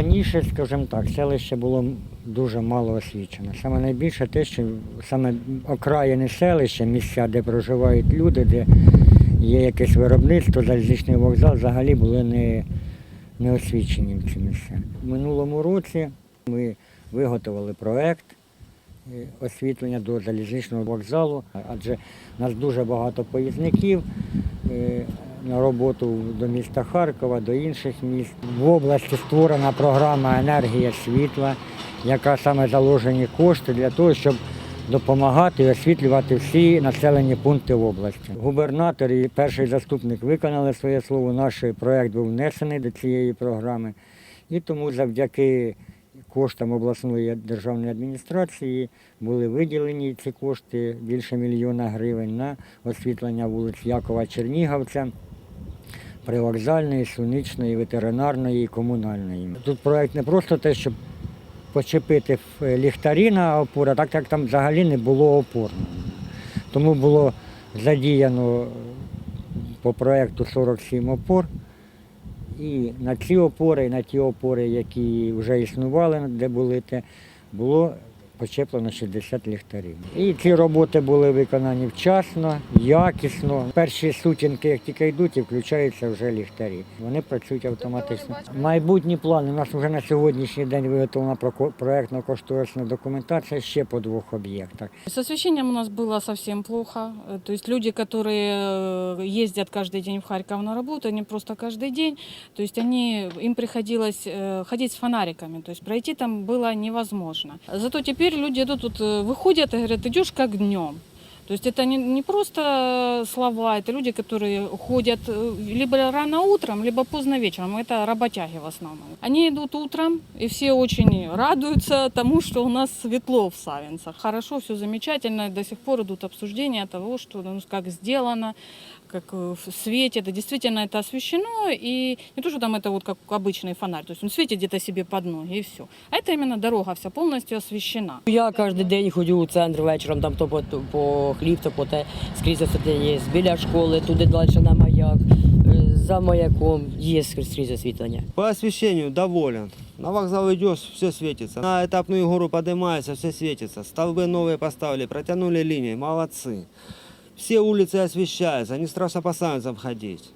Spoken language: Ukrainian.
Раніше, скажімо так, селище було дуже мало освічено. Саме найбільше те, що саме окраїни селища, місця, де проживають люди, де є якесь виробництво, залізничний вокзал, взагалі були не, не освічені ці місця. В минулому році ми виготовили проект е, освітлення до залізничного вокзалу, адже у нас дуже багато поїзників е, роботу до міста Харкова, до інших міст. В області створена програма енергія світла, яка саме заложені кошти для того, щоб допомагати освітлювати всі населені пункти в області. Губернатор і перший заступник виконали своє слово. Наш проект був внесений до цієї програми. І тому завдяки коштам обласної державної адміністрації були виділені ці кошти більше мільйона гривень на освітлення вулиць Якова Чернігівця, привокзальної, суничної, ветеринарної і комунальної. Тут проект не просто те, щоб почепити в ліхтарі на опори, так як там взагалі не було опор. Тому було задіяно по проекту 47 опор. І на ці опори, і на ті опори, які вже існували, де були те, було почеплено 60 ліхтарів. І ці роботи були виконані вчасно, якісно. Перші сутінки, як тільки йдуть, і включаються вже ліхтарі. Вони працюють автоматично. Майбутні плани. У нас вже на сьогоднішній день виготовлена проко- проектно-кошторисна документація ще по двох об'єктах. С освещением у нас было совсем плохо. Э, То есть люди, которые э, ездят каждый день в Харьков на работу, они просто каждый день, то есть они, им приходилось э, ходить с фонариками, то есть пройти там было невозможно. Зато теперь люди идут, тут, э, выходят и говорят, идешь как днем. То есть это не, не просто слова, это люди, которые ходят э, либо рано утром, либо поздно вечером. Это работяги в основном. Они идут утром, и все очень радуются тому, что у нас светло в Савинцах. Хорошо, все замечательно. До сих пор идут обсуждения того, что ну, как сделано, как э, в свете. Это действительно это освещено. И не то, что там это вот как обычный фонарь. То есть он светит где-то себе под ноги и все. А это именно дорога вся полностью освещена. Я кожен день ходжу у центр вечором, там то по, по хліб, то по те скрізь освітлення є. Біля школи, туди далі на маяк, е, за маяком є скрізь скрізь освітлення. По освещению доволен. На вокзал идешь, все светится. На этапную гору поднимается, все светится. Столбы новые поставили, протянули линии, молодцы. все улицы освещаются, не страшно по входить. ходить.